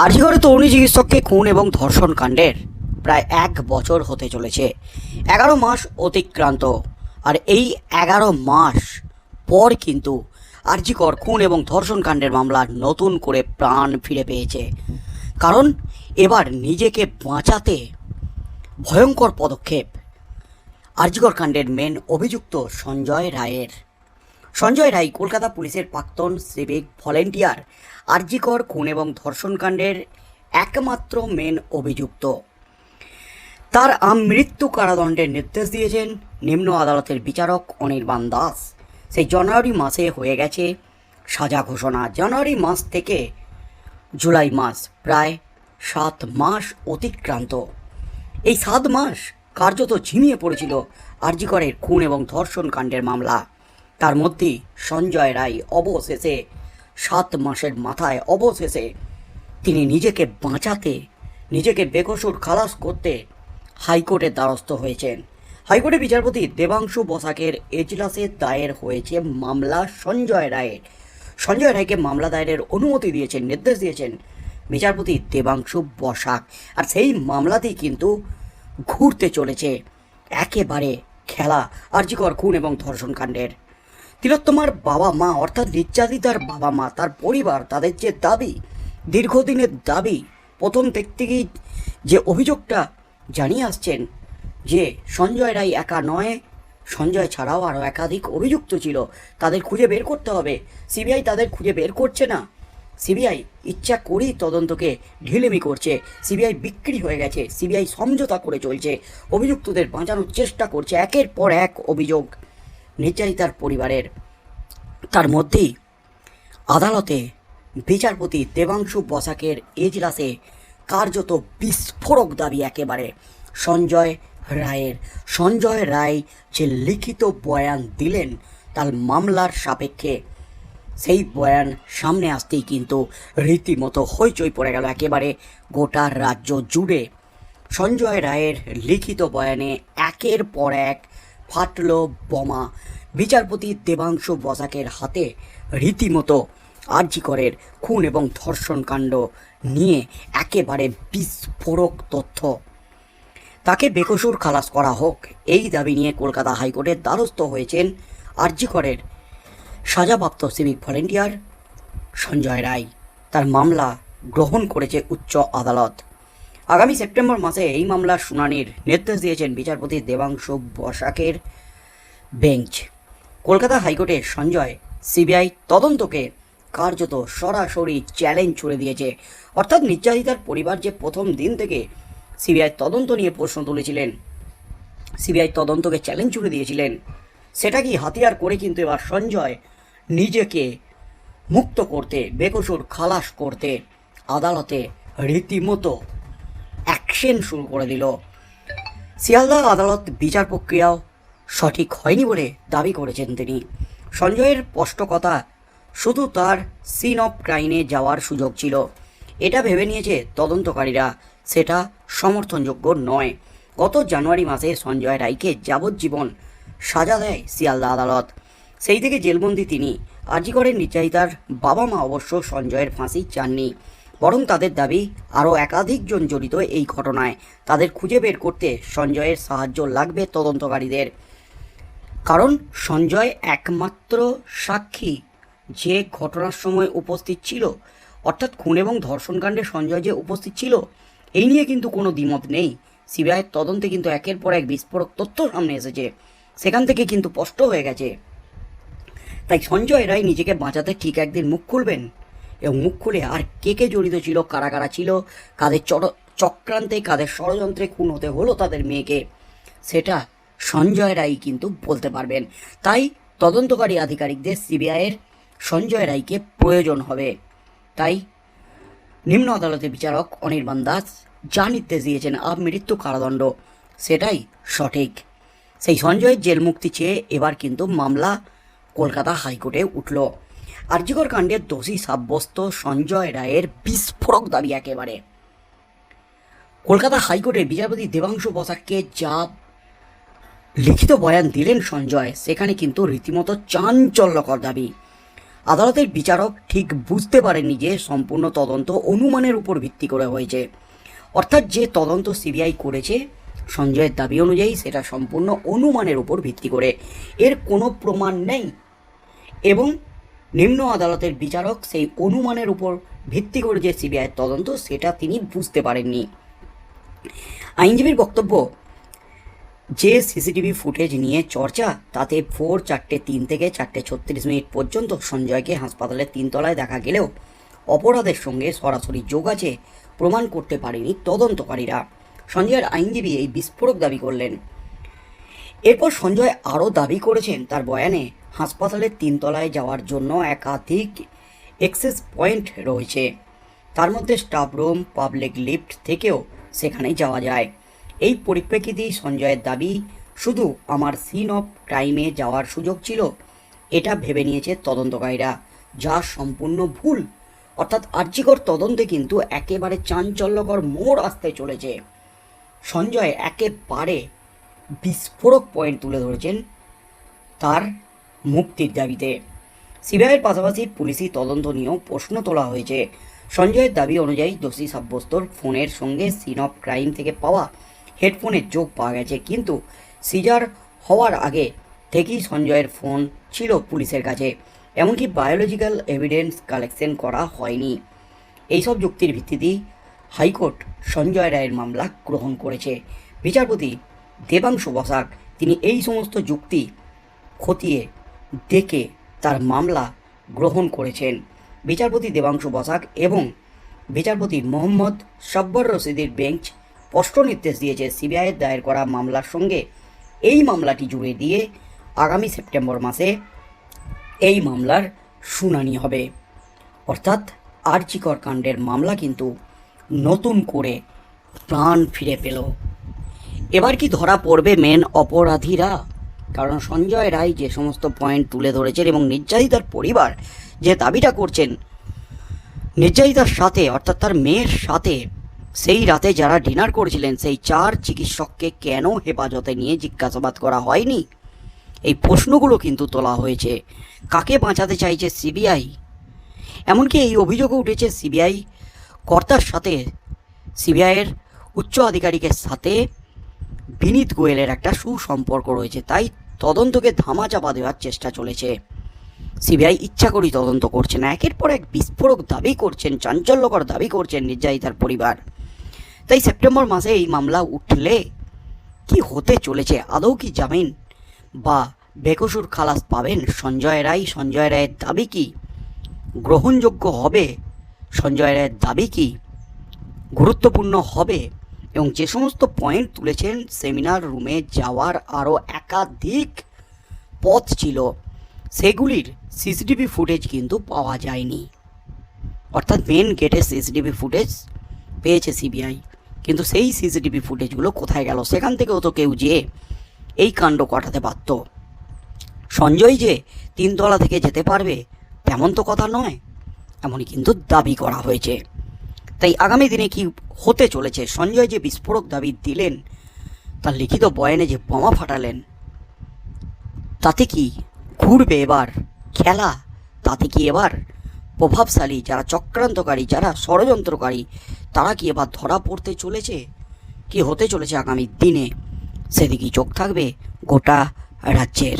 আরজিগড়ে তরুণী চিকিৎসককে খুন এবং ধর্ষণ কাণ্ডের প্রায় এক বছর হতে চলেছে। এগারো মাস অতিক্রান্ত। আর এই এগারো মাস পর কিন্তু আরজিকর খুন এবং ধর্ষণ কাণ্ডের মামলা নতুন করে প্রাণ ফিরে পেয়েছে। কারণ এবার নিজেকে বাঁচাতে ভয়ঙ্কর পদক্ষেপ। আরজিকর কাণ্ডের মেন অভিযুক্ত সঞ্জয় রায়ের। সঞ্জয় রায় কলকাতা পুলিশের প্রাক্তন সিভিক ভলেন্টিয়ার আরজিকর খুন এবং ধর্ষণকাণ্ডের একমাত্র মেন অভিযুক্ত। তার আমৃত্যু কারাদণ্ডের নির্দেশ দিয়েছেন নিম্ন আদালতের বিচারক অনির্বাণ দাস। সেই জানুয়ারি মাসে হয়ে গেছে সাজা ঘোষণা। জানুয়ারি মাস থেকে জুলাই মাস, প্রায় সাত মাস অতিক্রান্ত। এই সাত মাস কার্যত ঝিমিয়ে পড়েছিল আরজিকরের খুন এবং ধর্ষণ কাণ্ডের মামলা। তার মধ্যেই সঞ্জয় রায় অবশেষে সাত মাসের মাথায় অবশেষে তিনি নিজেকে বাঁচাতে, নিজেকে বেকসুর খালাস করতে হাইকোর্টের দ্বারস্থ হয়েছেন। হাইকোর্টের বিচারপতি দেবাংশু বসাকের এজলাসে দায়ের হয়েছে মামলা সঞ্জয় রায়ের। সঞ্জয় রায়কে মামলা দায়েরের অনুমতি দিয়েছেন, নির্দেশ দিয়েছেন বিচারপতি দেবাংশু বসাক। আর সেই মামলাতেই কিন্তু ঘুরতে চলেছে। একেবারে খেলা, আর্যিকর খুন এবং ধর্ষণ কাণ্ডের। তিলোত্তমার বাবা মা, অর্থাৎ নির্যাতিতার বাবা মা, তার পরিবার, তাদের যে দাবি, দীর্ঘদিনের দাবি, প্রথম থেকেই যে অভিযোগটা জানিয়ে আসছেন যে সঞ্জয় রায় একা নয়, সঞ্জয় ছাড়াও আরও একাধিক অভিযুক্ত ছিল, তাদের খুঁজে বের করতে হবে। সিবিআই তাদের খুঁজে বের করছে না। সিবিআই ইচ্ছা করেই তদন্তকে ঢিলেমি করছে। সিবিআই বিক্রি হয়ে গেছে। সিবিআই সমঝোতা করে চলছে। অভিযুক্তদের বাঁচানোর চেষ্টা করছে। একের পর এক অভিযোগ। নির্যাতিতার পরিবারের। তার মধ্যেই আদালতে বিচারপতি দেবাংশু বসাকের এজলাসে কার্যত বিস্ফোরক দাবি একেবারে। সঞ্জয় রায়ের সঞ্জয় রায় যে লিখিত বয়ান দিলেন, তার মামলার সাপেক্ষে সেই বয়ান সামনে আসতেই কিন্তু রীতিমতো হইচই পড়ে গেল একেবারে গোটা রাজ্য জুড়ে। সঞ্জয় রায়ের লিখিত বয়ানে একের পর এক ফাটল বোমা। বিচারপতি দেবাংশু বসাকের হাতে রীতিমতো আর্জিকরের খুন এবং ধর্ষণ কাণ্ড নিয়ে একেবারে বিস্ফোরক তথ্য। তাকে বেকসুর খালাস করা হোক, এই দাবি নিয়ে কলকাতা হাইকোর্টের দ্বারস্থ হয়েছেন আর্জিকরের সাজাপ্রাপ্ত সিভিক ভলেন্টিয়ার সঞ্জয় রায়। তার মামলা গ্রহণ করেছে উচ্চ আদালত। আগামী সেপ্টেম্বর মাসে এই মামলার শুনানির নির্দেশ দিয়েছেন বিচারপতি দেবাংশু বসাকের বেঞ্চ। কলকাতা হাইকোর্টে সঞ্জয়, সিবিআই তদন্তকে কার্যত সরাসরি চ্যালেঞ্জ ছুড়ে দিয়েছে। অর্থাৎ নির্যাতিতার পরিবার যে প্রথম দিন থেকে সিবিআই তদন্ত নিয়ে প্রশ্ন তুলেছিলেন, সিবিআই তদন্তকে চ্যালেঞ্জ ছুড়ে দিয়েছিলেন, সেটা কি হাতিয়ার করে কিন্তু এবার সঞ্জয় নিজেকে মুক্ত করতে, বেকসুর খালাস করতে আদালতে রীতিমতো অ্যাকশন শুরু করে দিল। শিয়ালদা আদালত বিচার প্রক্রিয়াও সঠিক হয়নি বলে দাবি করেছেন তিনি। সঞ্জয়ের স্পষ্ট কথা শুধু তার সিন অফ ক্রাইমে যাওয়ার সুযোগ ছিল। এটা ভেবে নিয়েছে তদন্তকারীরা। সেটা সমর্থনযোগ্য নয়। গত জানুয়ারি মাসে সঞ্জয় রায়কে যাবজ্জীবন সাজা দেয় শিয়ালদা আদালত। সেই থেকে জেলবন্দি তিনি। আর্জিকরের নির্যাতিতার বাবা মা অবশ্য সঞ্জয়ের ফাঁসি চাননি। বরং তাদের দাবি, আরও একাধিকজন জড়িত এই ঘটনায়। তাদের খুঁজে বের করতে সঞ্জয়ের সাহায্য লাগবে তদন্তকারীদের। কারণ সঞ্জয় একমাত্র সাক্ষী। যে ঘটনার সময় উপস্থিত ছিল, অর্থাৎ খুন এবং ধর্ষণকাণ্ডে সঞ্জয় যে উপস্থিত ছিল, এই নিয়ে কিন্তু কোনো দ্বিমত নেই। সিবিআইয়ের তদন্তে কিন্তু একের পর এক বিস্ফোরক তথ্য সামনে এসেছে। সেখান থেকে কিন্তু স্পষ্ট হয়ে গেছে। তাই সঞ্জয় রায় নিজেকে বাঁচাতে ঠিক একদিন মুখ খুলবেন। এবং মুখ খুলে আর কে কে জড়িত ছিল, কারা কারা ছিল, কাদের চর চক্রান্তে, কাদের ষড়যন্ত্রে খুন হতে হলো তাদের মেয়েকে, সেটা সঞ্জয় রায় কিন্তু বলতে পারবেন। তাই তদন্তকারী আধিকারিকদের সিবিআইয়ের সঞ্জয় রায়কে প্রয়োজন হবে। তাই নিম্ন আদালতের বিচারক অনির্বাণ দাস যা নির্দেশ দিয়েছেন, আপ মৃত্যু কারাদণ্ড, সেটাই সঠিক। সেই সঞ্জয়ের জেল মুক্তি চেয়ে এবার কিন্তু মামলা কলকাতা হাইকোর্টে উঠল। আর্যিকর কাণ্ডের দোষী সাব্যস্ত সঞ্জয় রায়ের বিস্ফোরক দাবি একেবারে। কলকাতা হাইকোর্টের বিচারপতি দেবাংশু বসাককে যা লিখিত বয়ান দিলেন সঞ্জয়, সেখানে কিন্তু রীতিমতো চাঞ্চল্যকর দাবি। আদালতের বিচারক ঠিক বুঝতে পারেনি যে সম্পূর্ণ তদন্ত অনুমানের উপর ভিত্তি করে হয়েছে। অর্থাৎ যে তদন্ত সিবিআই করেছে, সঞ্জয়ের দাবি অনুযায়ী সেটা সম্পূর্ণ অনুমানের উপর ভিত্তি করে। এর কোনো প্রমাণ নেই। এবং নিম্ন আদালতের বিচারক সেই অনুমানের উপর ভিত্তি করে যে সিবিআইয়ের তদন্ত, সেটা তিনি বুঝতে পারেননি। আইনজীবীর বক্তব্য, যে সিসিটিভি ফুটেজ নিয়ে চর্চা, তাতে ভোর চারটে তিন থেকে চারটে ছত্রিশ মিনিট পর্যন্ত সঞ্জয়কে হাসপাতালের তিনতলায় দেখা গেলেও অপরাধের সঙ্গে সরাসরি যোগ আছে, প্রমাণ করতে পারেনি তদন্তকারীরা। সঞ্জয়ের আইনজীবী এই বিস্ফোরক দাবি করলেন। এরপর সঞ্জয় আরও দাবি করেছেন তার বয়ানে হাসপাতালের তিনতলায় যাওয়ার জন্য একাধিক এক্সেস পয়েন্ট রয়েছে। তার মধ্যে স্টাফ রুম পাবলিক লিফট থেকেও সেখানে যাওয়া যায়। এই পরিপ্রেক্ষিতেই সঞ্জয়ের দাবি, শুধু আমার সিন অফ ক্রাইমে যাওয়ার সুযোগ ছিল। এটা ভেবে নিয়েছে তদন্তকারীরা। যা সম্পূর্ণ ভুল। অর্থাৎ আর্যিকর তদন্তে কিন্তু একেবারে চাঞ্চল্যকর মোড় আসতে চলেছে। সঞ্জয় একেবারে বিস্ফোরক পয়েন্ট তুলে ধরেছেন। তার মুক্তির দাবিতে। সিবিআইয়ের পাশাপাশি পুলিশি তদন্ত নিয়েও প্রশ্ন তোলা হয়েছে। সঞ্জয়ের দাবি অনুযায়ী দোষী সাব্যস্তর ফোনের সঙ্গে সিন অফ ক্রাইম থেকে পাওয়া হেডফোনের যোগ পাওয়া গেছে। কিন্তু সিজার হওয়ার আগে থেকেই সঞ্জয়ের ফোন ছিল পুলিশের কাছে। এমনকি বায়োলজিক্যাল এভিডেন্স কালেকশন করা হয়নি। এইসব যুক্তির ভিত্তিতেই হাইকোর্ট সঞ্জয় রায়ের মামলা গ্রহণ করেছে। বিচারপতি দেবাংশু বসাক, তিনি এই সমস্ত যুক্তি খতিয়ে দেখে তার মামলা গ্রহণ করেছেন। বিচারপতি দেবাংশু বসাক এবং বিচারপতি মোহাম্মদ সব্বর রশিদের বেঞ্চ স্পষ্ট নির্দেশ দিয়েছে সিবিআইয়ের দায়ের করা মামলার সঙ্গে। এই মামলাটি জুড়ে দিয়ে আগামী সেপ্টেম্বর মাসে এই মামলার শুনানি হবে। অর্থাৎ আর্চিকর কাণ্ডের মামলা কিন্তু নতুন করে প্রাণ ফিরে পেল। এবার কি ধরা পড়বে মেন অপরাধীরা? কারণ সঞ্জয় রায় যে সমস্ত পয়েন্ট তুলে ধরেছেন এবং নির্যাতিতার পরিবার যে দাবিটা করছেন, নির্যাতিতার সাথে, অর্থাৎ তার মেয়ের সাথে, সেই রাতে যারা ডিনার করেছিলেন, সেই চার চিকিৎসককে কেন হেফাজতে নিয়ে জিজ্ঞাসাবাদ করা হয়নি? এই প্রশ্নগুলো কিন্তু তোলা হয়েছে। কাকে বাঁচাতে চাইছে সিবিআই? এমনকি এই অভিযোগও উঠেছে সিবিআই কর্তার সাথে। সিবিআইয়ের উচ্চ আধিকারিকের সাথে বিনীত গোয়েলের একটা সুসম্পর্ক রয়েছে, তাই তদন্তকে ধামাচাপা দেওয়ার চেষ্টা চলেছে। সিবিআই ইচ্ছা করেই তদন্ত করছে না, একের পর এক বিস্ফোরক দাবি করছেন, চাঞ্চল্যকর দাবি করছেন নির্যাতিতার পরিবার। তাই সেপ্টেম্বর মাসে এই মামলা উঠলে কি হতে চলেছে, আদৌ কি জামিন বা বেকসুর খালাস পাবেন সঞ্জয় রায়? সঞ্জয় রায়ের দাবি কি গ্রহণযোগ্য হবে? সঞ্জয় রায়ের দাবি কি গুরুত্বপূর্ণ হবে? এবং যে সমস্ত পয়েন্ট তুলেছেন সেমিনার রুমে যাওয়ার আরও একাধিক পথ ছিল, সেগুলির সিসিটিভি ফুটেজ কিন্তু পাওয়া যায়নি। অর্থাৎ মেন গেটের সিসিটিভি ফুটেজ পেয়েছে সিবিআই কিন্তু সেই সিসিটিভি ফুটেজগুলো কোথায় গেল? সেখান থেকেও তো কেউ যেয়ে এই কাণ্ড কটাতে পারত সঞ্জয় যে তিনতলা থেকে যেতে পারবে, তেমন তো কথা নয়। এমনই কিন্তু দাবি করা হয়েছে। তাই আগামী দিনে কি হতে চলেছে? সঞ্জয় যে বিস্ফোরক দাবি দিলেন, তার লিখিত বয়ানে যে বোমা ফাটালেন, তাতে কি ঘুরবে এবার খেলা? তাতে কি এবার প্রভাবশালী যারা চক্রান্তকারী, যারা ষড়যন্ত্রকারী, তারা কি এবার ধরা পড়তে চলেছে? কি হতে চলেছে আগামী দিনে? সেদিকেই চোখ থাকবে গোটা রাজ্যের?